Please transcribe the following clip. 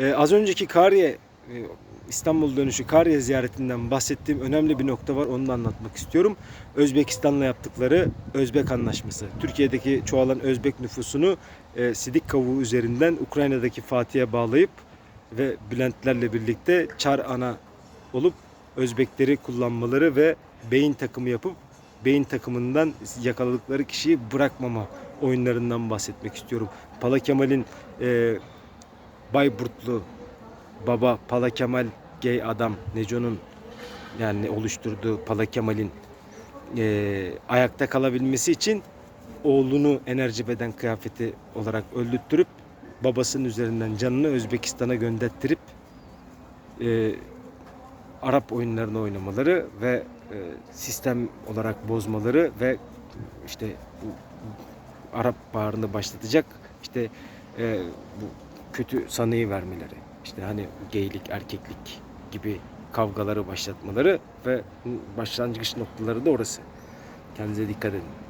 Ee, az önceki Kariye e, İstanbul dönüşü Kariye ziyaretinden bahsettiğim önemli bir nokta var. Onu da anlatmak istiyorum. Özbekistan'la yaptıkları Özbek Anlaşması. Türkiye'deki çoğalan Özbek nüfusunu e, Sidik kavuğu üzerinden Ukrayna'daki Fatih'e bağlayıp ve Bülentlerle birlikte Çar Ana olup Özbekleri kullanmaları ve beyin takımı yapıp beyin takımından yakaladıkları kişiyi bırakmama oyunlarından bahsetmek istiyorum. Pala Kemal'in e, Bayburtlu baba Pala Kemal gay adam Neco'nun yani oluşturduğu Pala Kemal'in e, ayakta kalabilmesi için oğlunu enerji beden kıyafeti olarak öldürtürüp babasının üzerinden canını Özbekistan'a gönderttirip e, Arap oyunlarını oynamaları ve e, sistem olarak bozmaları ve işte bu Arap Baharı'nı başlatacak işte e, bu kötü sanıyı vermeleri. İşte hani geylik, erkeklik gibi kavgaları başlatmaları ve başlangıç noktaları da orası. Kendinize dikkat edin.